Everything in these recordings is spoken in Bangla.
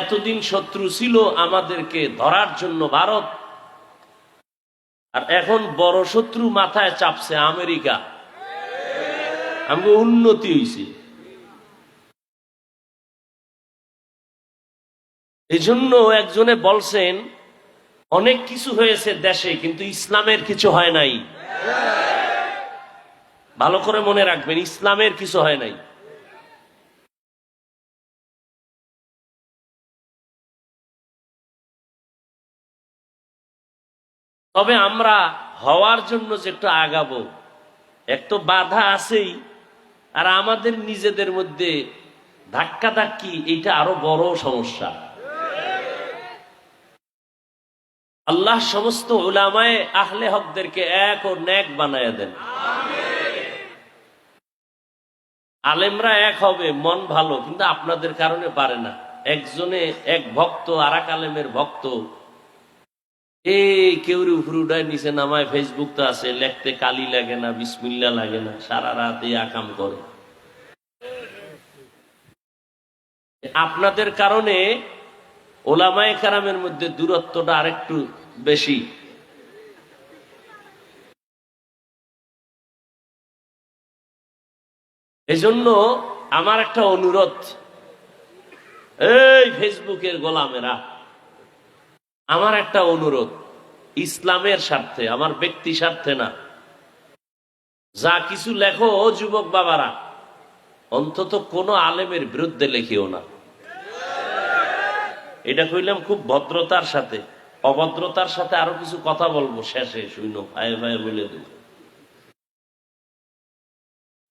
এতদিন শত্রু ছিল আমাদেরকে ধরার জন্য ভারত। আর এখন বড় শত্রু মাথায় চাপছে আমেরিকা। আমাকে উন্নতি হয়েছে এই জন্য একজনে বলছেন, অনেক কিছু হয়েছে দেশে, কিন্তু ইসলামের কিছু হয় নাই। ভালো করে মনে রাখবেন, ইসলামের কিছু হয় নাই। তবে আমরা হওয়ার জন্য যে একটু আগাবো, এক তো বাধা আছেই, আর আমাদের নিজেদের মধ্যে ধাক্কা ধাক্কি এটা আরও বড় সমস্যা। আল্লাহ সমস্ত উলামায় আহলে হকদেরকে এক ও ন্যাক বানায় দেন। আলেমরা এক হবে, মন ভালো, কিন্তু আপনাদের কারণে পারে না। একজনে এক ভক্ত আর আলেমের ভক্ত এই উপরে উঠায় নিচে নামায় ফেসবুক তো আছে, লেখতে কালি লাগে না, বিসমিল্লা লাগে না, সারা রাত এই আকাম করে। আপনাদের কারণে ওলামায়ে কারামের মধ্যে দূরত্বটা আরেকটু বেশি। এজন্য আমার একটা অনুরোধ, এই ফেসবুকের গোলামেরা আমার একটা অনুরোধ, ইসলামের স্বার্থে, আমার ব্যক্তি স্বার্থে না। যা কিছু লেখো যুবক বাবারা, অন্তত কোন আলেমের বিরুদ্ধে লেখিও না। এটা কইলাম খুব ভদ্রতার সাথে, অভদ্রতার সাথে আরও কিছু কথা বলব শেষে শুনো ভাইয়ে ভাইয়ে বলে দেব।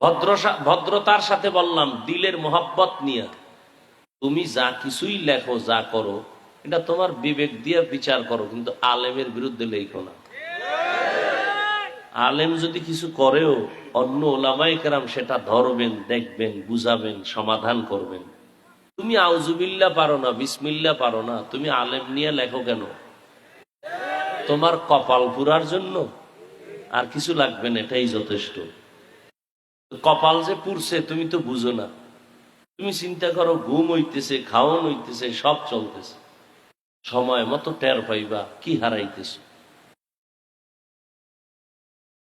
ভদ্র ভদ্রতার সাথে বললাম, দিলের মোহাব্বত নিয়ে। তুমি যা কিছুই লেখো, যা করো এটা তোমার বিবেক দিয়ে বিচার করো, কিন্তু আলেমের বিরুদ্ধে লেখো না। আলেম যদি কিছু করেও, অন্য ওলামাই কেরাম সেটা ধরবেন, দেখবেন, বুঝাবেন, সমাধান করবেন। তুমি আউজুবিল্লা পারো না বিসমিল্লা পারো না, তুমি আলেম নিয়ে লেখো কেন? তোমার কপাল পুরার জন্য আর কিছু লাগবে না, এটাই যথেষ্ট। কপাল যে পুরছে তুমি তো বুঝো না। তুমি চিন্তা করো, ঘুম হইতেছে খাওয়ান হইতেছে, সব চলতেছে। সময় মতো টের পাইবা, কি হারাইতেছ?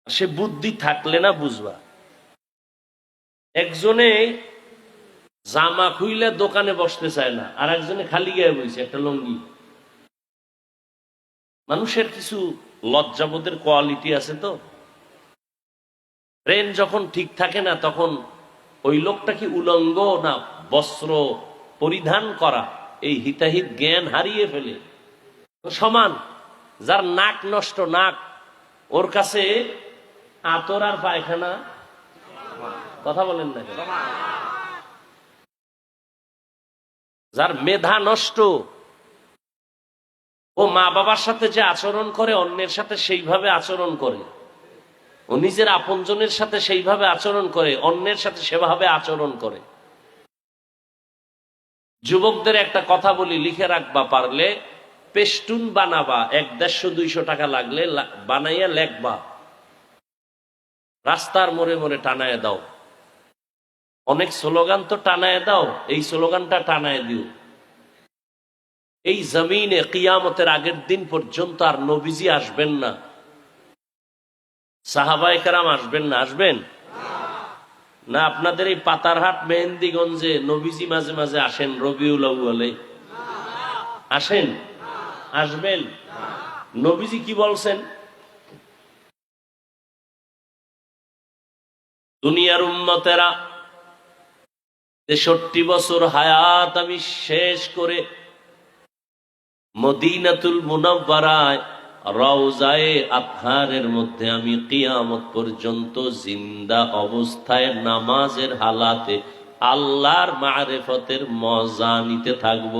সে বুদ্ধি থাকলে না বুঝবা। একজনে জামা খুইলে দোকানে বসতে চায় না, আর একজনে খালি গায়ে বইছে, একটা লঙ্গি। মানুষের কিছু লজ্জাবোধের কোয়ালিটি আছে তো? ব্রেন যখন ঠিক থাকে না, তখন ওই লোকটা কি উলঙ্গ না বস্ত্র পরিধান করা? এই হিতাহিত জ্ঞান হারিয়ে ফেলে। সমান, যার নাক নষ্ট নাক, ওর কাছে আতর আর পায়খানা। কথা বলেন না যার মেধা নষ্ট, ও মা বাবার সাথে যে আচরণ করে, অন্যের সাথে সেইভাবে আচরণ করে। ও নিজের আপনজনের সাথে সেইভাবে আচরণ করে, অন্যের সাথে সেভাবে আচরণ করে। যুবকদের একটা কথা বলি, লিখে রাখবা পারলে। পেস্টুন বানাবা, এক দেড়শো, দুইশো টাকা লাগলে বানাইয়া লেখবা। রাস্তার মোড়ে মোড়ে টানায় দাও। অনেক স্লোগান তো টানায় দাও, এই স্লোগানটা টানায় দিও। এই জমিনে কিয়ামতের আগের দিন পর্যন্ত আর নবীজি আসবেন না। সাহাবাই কারাম আসবেন না? আসবেন? না, আপনাদের এই পাতারহাট মেহেন্দিগঞ্জে নবীজি মাঝে মাঝে আসেন রবিউল আউয়ালে। আসেন? আসবেন? নবীজি কি বলছেন? দুনিয়ার উম্মতেরা তেষট্টি বছর হায়াত আমি শেষ করে মদিনাতুল মুনাব্বারায় রওজায়ে আতহারের মধ্যে আমি কিয়ামত পর্যন্ত জিন্দা অবস্থায় নামাজের হালাতে আল্লাহর মারেফতের মজা নিতে থাকব।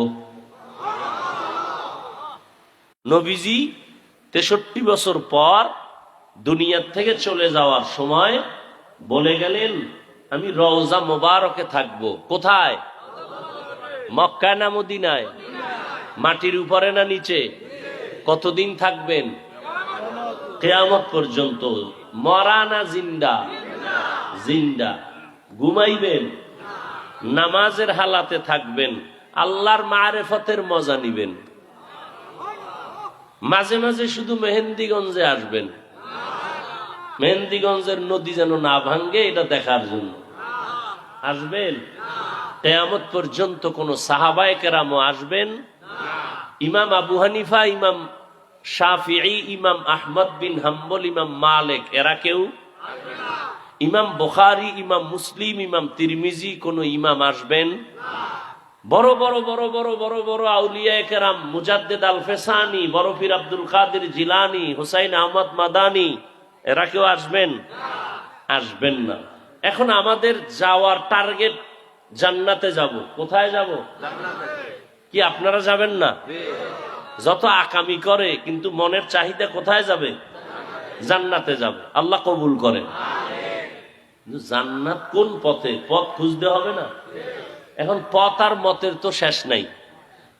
নবীজি তেষট্টি বছর পর দুনিয়ার থেকে চলে যাওয়ার সময় বলে গেলেন, আমি রওজা মোবারকে থাকব। কোথায়? মক্কা না মদিনায়? মাটির উপরে না নিচে? কতদিন থাকবেন? কেয়ামত পর্যন্ত। মরা না জিন্দা? জিন্দা। ঘুমাইবেন? নামাজের হালাতে থাকবেন। আল্লাহর মারেফতের মজা নিবেন। মাঝে মাঝে শুধু মেহেন্দিগঞ্জে আসবেন। মেহেন্দিগঞ্জের নদী যেন না ভাঙ্গে এটা দেখার জন্য। আসবেন? কেয়ামত পর্যন্ত কোন সাহাবায় কেরামও আসবেন? ইমাম আবু হানিফা, ইমাম শাফিঈ, ইমাম আহমদ বিন হাম্বল, ইমাম মালেক, এরা কেউ? ইমাম বুখারি, ইমাম মুসলিম, ইমাম তিরমিজি, কোন ইমাম আসবেন? বড় বড় বড় বড় বড় বড় আউলিয়া কেরাম মুজাদ্দেদ আল ফেসানি বড় পীর আব্দুল কাদের জিলানি, হুসাইন আহমদ মাদানি, এরা কেউ আসবেন? আসবেন না। এখন আমাদের যাওয়ার টার্গেট জান্নাতে যাব। কোথায় যাব? কি আপনারা যাবেন না? যত আকামি করে, কিন্তু মনের চাহিদা কোথায় যাবে? জান্নাতে যাবে। আল্লাহ কবুল কিন্তু জান্নাত কোন পথে? পথ খুঁজতে হবে না। এখন পথ আর মতের তো শেষ নাই।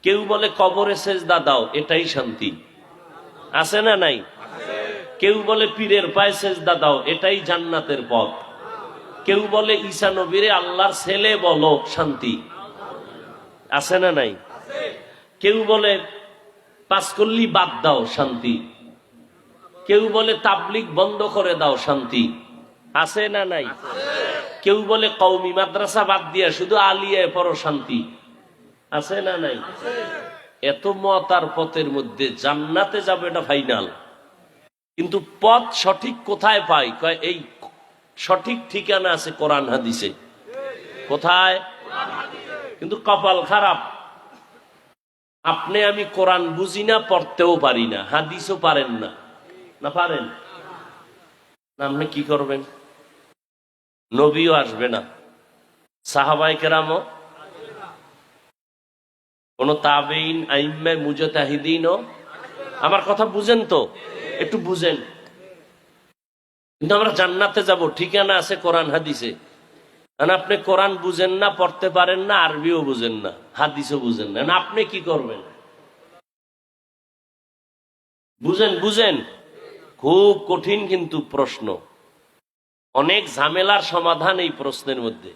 কেউ বলে কবরে সেজদা দাও, এটাই শান্তি। আছে না নাই? কেউ বলে পীরের পায়ে সেজদা দাও, এটাই জান্নাতের পথ। কেউ বলে ঈসা নবীরে আল্লাহর ছেলে বলো, শান্তি। আছে না নাই? কেউ বলে পাঁচকল্লি বাদ দাও শান্তি। কেউ বলে তাবলিক বন্ধ করে দাও শান্তি। আছে না নাই? কেউ বলে কৌমি মাদ্রাসা বাদ দিয়া শুধু আলিয়ায় পড়ো শান্তি। আছে না নাই? এত মত আর পথের মধ্যে জান্নাতে যাবে এটা ফাইনাল। কিন্তু পথ সঠিক কোথায় পাই এই সঠিক ঠিকানা আছে কোরআন হাদিসে। কোথায়? কিন্তু কপাল খারাপ। আপনি আমি কোরআন বুঝি না, পড়তেও পারি না, হাদিসও পারেন না। না পারেন? আপনি কি করবেন? নবীও আসবে না। সাহাবাই কেরামও? কোন তাবেইন আইম্মায় মুজতাহিদিনও? আমার কথা বুঝেন তো? একটু বুঝেন। কিন্তু আমরা জান্নাতে যাব, ঠিকানা আছে কোরআন, হাদিসে। কারণ আপনি কোরআন বুঝেন না, পড়তে পারেন না, আরবিও বুঝেন না, হাদিসও বুঝেন না। আপনি কি করবেন? বুঝেন বুঝেন। খুব কঠিন কিন্তু প্রশ্ন। অনেক ঝামেলার সমাধান এই প্রশ্নের মধ্যে।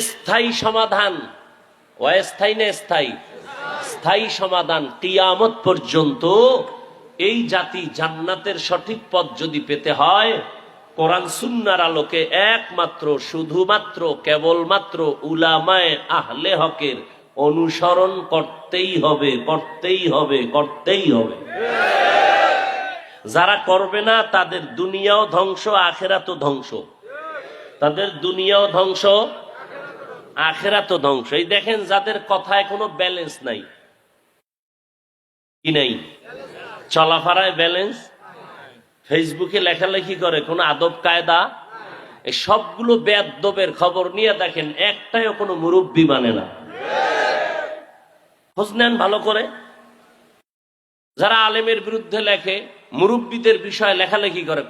স্থায়ী সমাধান। অস্থায়ী না স্থায়ী? স্থায়ী সমাধান। কিয়ামত পর্যন্ত এই জাতি জান্নাতের সঠিক পথ যদি পেতে হয় কোরআন সুন্নার আলোকে একমাত্র, শুধুমাত্র, কেবলমাত্র উলামায় আহলে হকের অনুসরণ করতেই হবে করতেই হবে করতেই হবে। যারা করবে না, তাদের দুনিয়াও ধ্বংস, আখেরাতও ধ্বংস। তাদের দুনিয়াও ধ্বংস, আখেরাতও ধ্বংস। এই দেখেন, যাদের কথায় কোনো ব্যালেন্স নাই। কি নাই? চলাফারায় ব্যালেন্স ফেসবুকে লেখালেখি করে, কোনো আদব কায়দা? এই সবগুলো বেদবের খবর নিয়ে দেখেন, একটাইও কোনো মুরব্বী মানে না। খোঁজ নেন ভালো করে। যারা আলেমের বিরুদ্ধে লেখে, মুরব্বীদের বিষয়ে লেখালেখি করে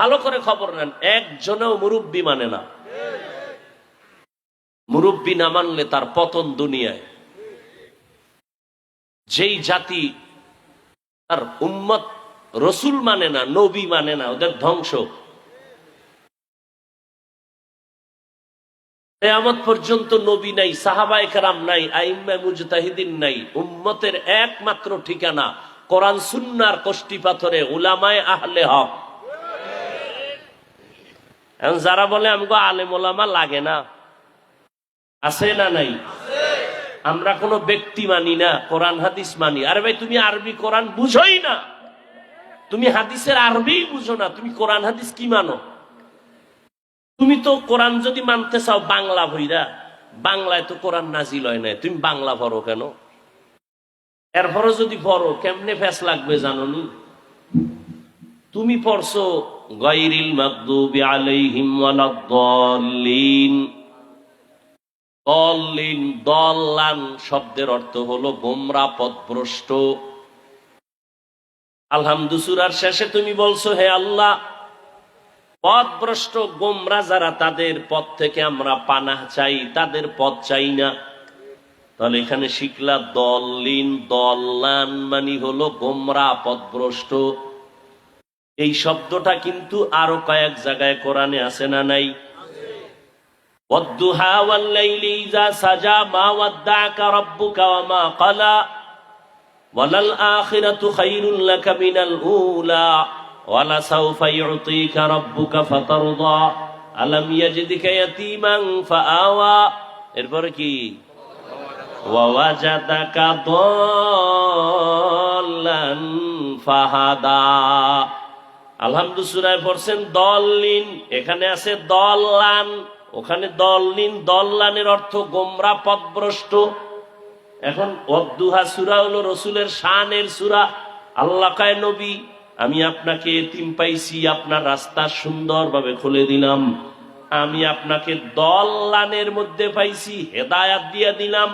ভালো করে খবর নেন, একজনেও মুরব্বী মানে না। মুরব্বী না মানলে তার পতন দুনিয়ায়। যেই জাতি তার উম্মত রসুল মানে না, নবী মানে না, ওদের ধ্বংস। কেয়ামত পর্যন্ত নবী নাই, সাহাবায়ে কেরাম নাই, আইম্মা মুজতাহিদিন নাই, উম্মতের একমাত্র ঠিকানা কোরআন সুন্নার কষ্টি পাথরে উলামায় আহলে হক। এখন যারা বলে, আমগো আলেম ওলামা লাগে না। আছে না নাই? আমরা কোনো ব্যক্তি মানি না, কোরআন, হাদিস মানি। আরে ভাই, তুমি আরবি কোরআন বুঝোই না। তুমি হাদিসের আরবি বুঝো না, তুমি কোরআন হাদিস কি মানো? তুমি তো কোরআন যদি মানতে চাও, বাংলা ভইরা, বাংলায় তো কোরআন নাজিল হয় না তুমি বাংলা পড়ো কেন? এরপরও যদি পড়ো কেমনে ফ্যাস লাগবে জানো তুমি পড়ছো, গায়রিল মাগদুবি আলাইহিম ওয়ালাদ-দাল্লিন দলিন দল্লান শব্দের অর্থ হলো গোমরা পথভ্রষ্ট আলহামদুসুরার শেষে তুমি বলছো, হে আল্লাহ, পথভ্রষ্ট গোমরা যারা, তাদের পথ থেকে আমরা পানা চাই, তাদের পথ চাই না। তাহলে এখানে শিখলা দলিন দল্লান মানি হলো গোমরা, পথভ্রষ্ট। এই শব্দটা কিন্তু আরও কয়েক জায়গায় কোরআনে আছে না নাই? সাজা মা ওয়াদ্দাকা রব্বুকা ওয়া মা ক্বালা ওয়ালাল আখিরাতু খায়রুল লাকা মিনাল উলা, ওয়ালা সাউফা ইউতিকা রাব্বুকা ফাতারদা, আলাম ইয়াজিদকা ইয়াতীমান ফাআওয়া, এরপরে কি? ওয়াওয়াজাদাকা দাল্লান ফাহাদা। সুরায় পড়ছেন দললিন, এখানে আছে দললান, ওখানে দললিন, দললানের অর্থ গোমরা পথভ্রষ্ট এখন অদ্দুহা সুরা হলো রসুলের শানের সুরা। আল্লাহ কায়, নবী, আমি আপনাকে এতিম পাইছি, আপনার রাস্তা সুন্দরভাবে খুলে দিলাম। আমি আপনাকে দল্লানের মধ্যে পাইছি, হেদায়াত দিয়া দিলাম।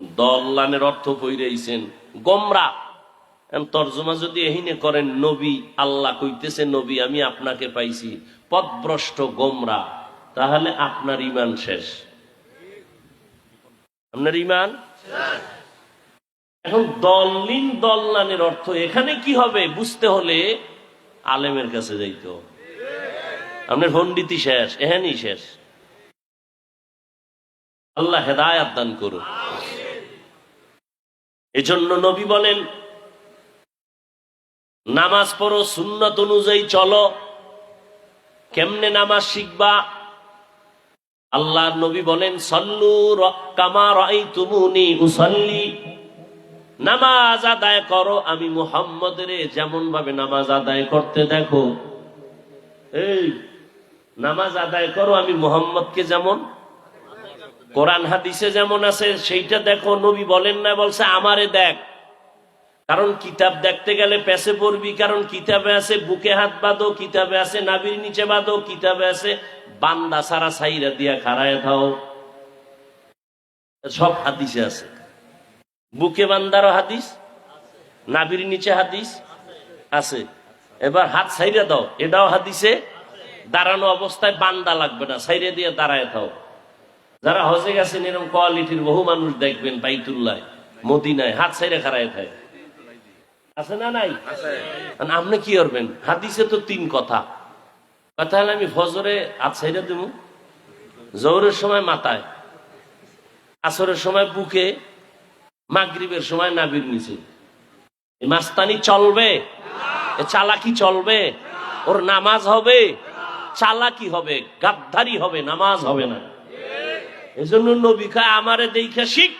দল্লানের অর্থ কইরেছেন গোমরা। তর্জমা যদি এহিনে করেন, নবী, আল্লাহ কইতেছে, নবী, আমি আপনাকে পাইছি, পদভ্রষ্ট গোমরা। তাহলে আপনার ইমান শেষ। আপনার ইমান এখন দলিন দল্লানের অর্থ এখানে কি হবে? বুঝতে হলে আলেমের কাছে যাইতে আপনার পন্ডিতি শেষ এখানেই শেষ। আল্লাহ হেদায়াত দান করুন। এজন্য নবী বলেন, নামাজ পড়ো, সুন্নত অনুযায়ী চলো। কেমনে নামাজ শিখবা? আল্লাহর নবী বলেন, সল্লু কামা রাই তুমুনি উসল্লি। নামাজ আদায় করো, আমি মুহাম্মদের যেমন ভাবে নামাজ আদায় করতে দেখো। এই, নামাজ আদায় করো, আমি মোহাম্মদকে যেমন। কোরআন হাদিসে যেমন আছে, সেইটা দেখো, নবী বলেন না, বলছে, আমারে দেখ। কারণ কিতাব দেখতে গেলে পেছে পড়বি, কারণ কিতাবে আছে বুকে হাত বাঁধো, কিতাবে আছে নাবির নিচে বাঁধো, কিতাবে আছে বান্দা সারা সাইরা দিয়া খাড়ায় থাও সব হাদিসে আছে। বুকে বান্দারও হাদিস নাবির নিচে হাদিস আছে। এবার হাত সাইরে দাও, এটাও হাদিসে দাঁড়ানো অবস্থায় বান্দা লাগবে না, সাইরে দিয়ে দাঁড়ায় থাও। যারা হজে গেছেন এরকম কোয়ালিটির বহু মানুষ দেখবেন বাইতুল্লাহ, মদিনায়, হাত সাইরে খাড়ায় থাকে আছে না নাই? আপনি কি করবেন? হাদিসে তো তিন কথা। কথা হলে আমি ফজরে সাইরে দেবো জৌরের সময় মাথায় আসরের সময় বুকে মাগরিবের সময় নাবির নিচে। মাস্তানি চলবে? চালাকি চলবে? ওর নামাজ হবে? চালাকি হবে? গাদ্দারি হবে? নামাজ হবে না। এজন্য নবী খায় আমারে দেখা শিখ।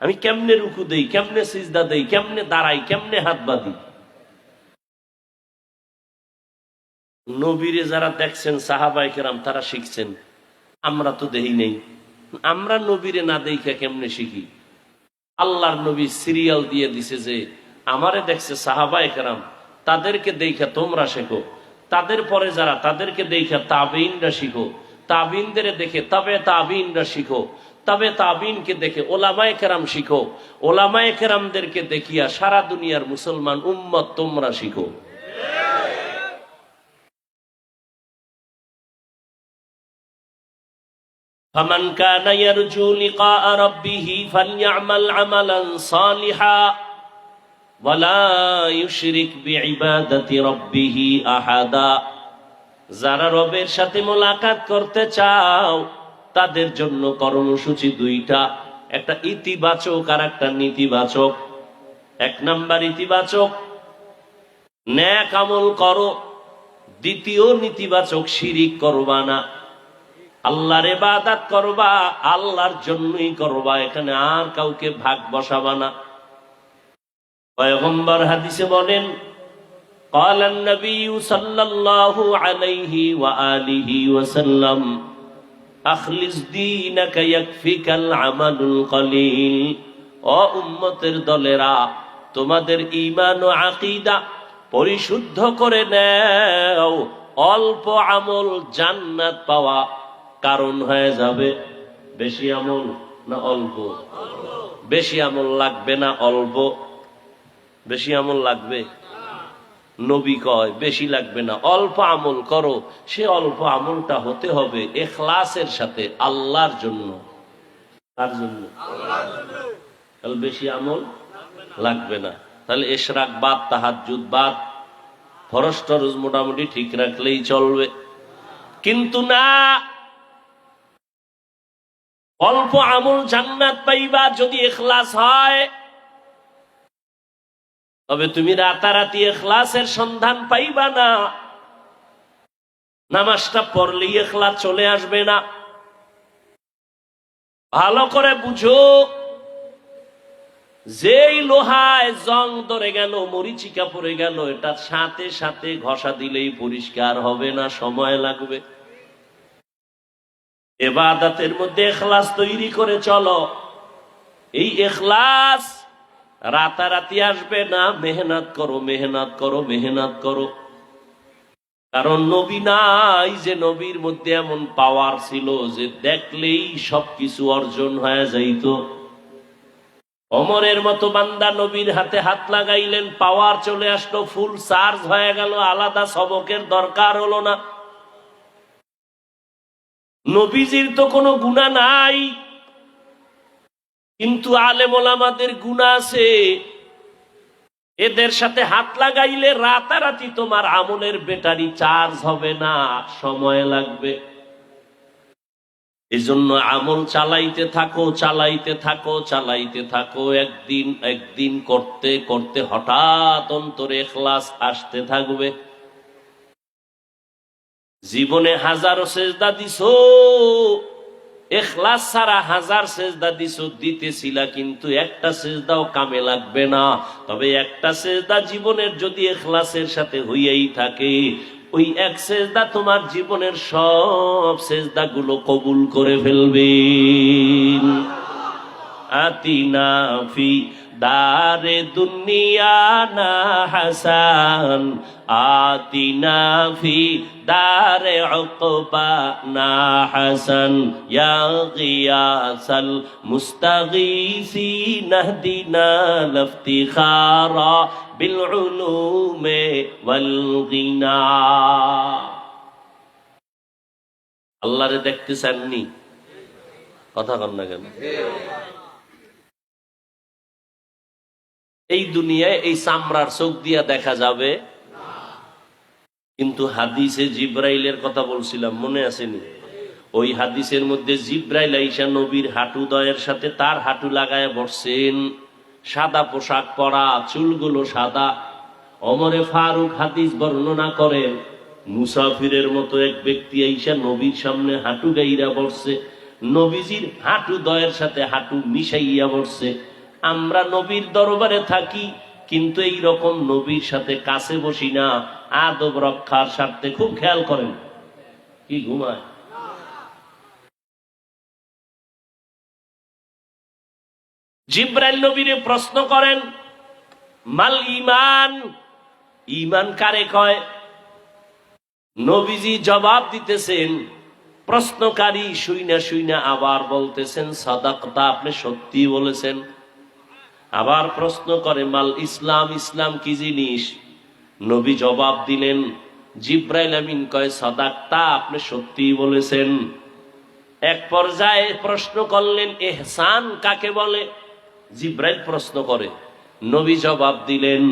আমি কেমনে রুকু দেই, কেমনে সিজদা দেই, কেমনে দাঁড়াই, কেমনে হাত বাঁধি? নবীরে যারা দেখছেন সাহাবাই কেরাম, তারা শিখছেন, আমরা তো দেই নেই। আমরা নবীরে না দেখা কেমনে শিখি? আল্লাহর নবী সিরিয়াল দিয়ে দিছে যে, আমারে দেখছে সাহাবাই কেরাম, তাদেরকে দেখা তোমরা শেখো। তাদের পরে যারা তাদেরকে দেখা তাবিনরা শিখো। তাবিনদের দেখে তবে তাবিনরা শিখো। তবে তাবিনকে দেখে ওলামায় কেরাম শিখো ওলামায় কেরামদেরকে দেখিয়া সারা দুনিয়ার মুসলমান উম্মত তোমরা শিখো فمن كان يرجو لقاء ربه فليعمل عملا صالحا ولا يشرك بعبادة ربه أحدا যারা রবের সাথে মোলাকাত করতে চাও তাদের জন্য কর্মসূচি দুইটা একটা ইতিবাচক আর একটা নেতিবাচক এক নাম্বার ইতিবাচক ন্যাক আমল করো দ্বিতীয় নেতিবাচক শিরিক করবা না আল্লাহর এবাদাত করবা আল্লাহর জন্যই করবা এখানে আর কাউকে ভাগ বসাবা না পয়গম্বর হাদিসে বলেন قال النبي صلى الله عليه وآله وسلم আখলিস দীনাকা ইয়াকফিকাল আমালুল কলিল। ও উম্মতের দলেরা, তোমাদের ঈমান ও আকীদা পরিশুদ্ধ করে নেও। অল্প আমল জান্নাত পাওয়া কারণ হয়ে যাবে বেশি আমল না অল্প? বেশি আমল লাগবে না অল্প? বেশি আমল লাগবে? নবী কয়, বেশি লাগবে না, অল্প আমল করো। সে অল্প আমলটা হতে হবে এখলাসের সাথে, আল্লাহর জন্য। তার জন্য? তাহলে বেশি আমল লাগবে না। তাহলে এশরাক বাদ তাহাজুদ বাদ। ফরস টরজ মোটামুটি ঠিক রাখলেই চলবে। কিন্তু না, অল্প আমল জান্নাত পাইবা যদি এখলাস হয়। তবে তুমি রাতারাতি এখলাসের সন্ধান পাইবা না। নামাজটা পড়লেই এখলাস চলে আসবে না। ভালো করে বুঝো, যেই লোহায় জং ধরে গেল, মরিচিকা পড়ে গেল, এটা সাথে সাথে ঘষা দিলেই পরিষ্কার হবে না, সময় লাগবে। এবাদাতের মধ্যে এখলাস তৈরি করে চলো। এই এখলাস রাতারাতি আসবে, না, মেহনত করো মেহনত করো মেহনত করো। কারণ নবী নাই যে নবীর মধ্যে এমন পাওয়ার ছিল যে দেখলেই সবকিছু অর্জন হয়ে যাইত। অমরের মতো বান্দা নবীর হাতে হাত লাগাইলেন পাওয়ার চলে আসলো ফুল চার্জ হয়ে গেল, আলাদা সবকের দরকার হলো না। নবীজির তো কোনো গুণা নাই। কিন্তু আলেমল আমাদের গুণা আছে। এদের সাথে হাত লাগাইলে রাতারাতি তোমার আমলের ব্যাটারি চার্জ হবে না, সময় লাগবে। এজন্য আমল চালাইতে থাকো চালাইতে থাকো চালাইতে থাকো, একদিন একদিন করতে করতে হঠাৎ অন্তরে এখলাস আসতে থাকবে। জীবনে হাজারো সেজদা দিছো এখলাস সারা হাজার সেজদা দিছো, দিতেছিলা কিন্তু একটা সেজদাও কামে লাগবে না। তবে একটা সেজদা জীবনের যদি এখলাসের সাথে হইয়াই থাকে, ওই এক সেজদা তোমার জীবনের সব সেজদা গুলো কবুল করে ফেলবে। আতিনা ফি দারে দুনিয়া না হাসান, আতিনা ফি দারে উকবা না হাসান। ইয়া গিয়াসাল মুস্তাগীসিন নাহদিনা লাফতিখারা বিল উলুমে ওয়াল গিনা আল্লাহরে দেখতে চাননি? কথা কন না কেন? এই দুনিয়ায় এই চামড়ার চোখ দিয়া দেখা যাবে? কিন্তু হাদিসে জিব্রাইলের কথা বলছিলাম, মনে আসেনি? ওই হাদিসের মধ্যে জিব্রাইল আইসা নবীর হাঁটু দয়ের সাথে তার হাঁটু লাগায় বসছেন। সাদা পোশাক পরা, চুলগুলো সাদা। অমরে ফারুক হাদিস বর্ণনা করেন, মুসাফিরের মতো এক ব্যক্তি আইসা নবীর সামনে হাঁটু গাইরা বসছে। নবীজির হাঁটু দয়ের সাথে হাঁটু মিশাইয়া বসছে। আমরা নবীর দরবারে থাকি, কিন্তু এই রকম নবীর সাথে কাছে বসি না। আদব রক্ষার স্বার্থে খুব খেয়াল করেন। কি ঘুমায়? জিব্রাইল নবীরে প্রশ্ন করেন, মাল ইমান ইমান কারে কয়? নবীজি জবাব দিতেছেন, প্রশ্নকারী শুইনা শুইনা আবার বলতেছেন, সাদাকতা আপনি সত্যি বলেছেন আবার প্রশ্ন করে, মাল ইসলাম ইসলাম কি জিনিস? নবী জবাব দিলেন, জিব্রাইল আমিন কয়, সাদাকতা, আপনি সত্যি বলেছেন। এক পর্যায়ে প্রশ্ন করলেন, এহসান কাকে বলে? জিব্রাইল প্রশ্ন করে, নবী জবাব দিলেন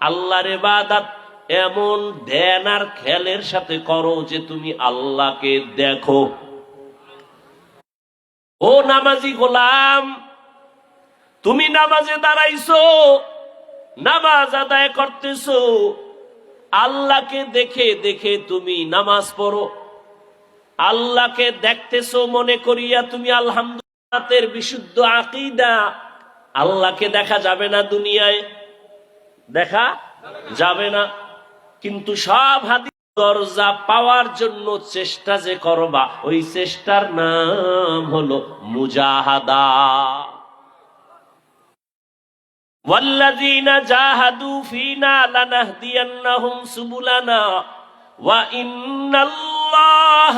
আল্লাহর ইবাদত এমন ধ্যান আর খেলের সাথে করো যে তুমি আল্লাহকে দেখো। ও নামাজি গোলাম, তুমি নামাজে দাঁড়াইছো, নামাজ আদায় করতেছো, আল্লাহকে দেখে দেখে তুমি নামাজ পড়ো। আল্লাহকে দেখতেছো মনে করিয়া তুমি আলহামদুলিল্লাহের বিশুদ্ধ আকিদা। আল্লাহকে দেখা যাবে না দুনিয়ায়, দেখা যাবে না। কিন্তু সব হাদিস দরজা পাওয়ার জন্য চেষ্টা যে করবা ওই চেষ্টার নাম হলো মুজাহাদা والذين جاهدوا فينا لنهدينهم سبلنا وإن الله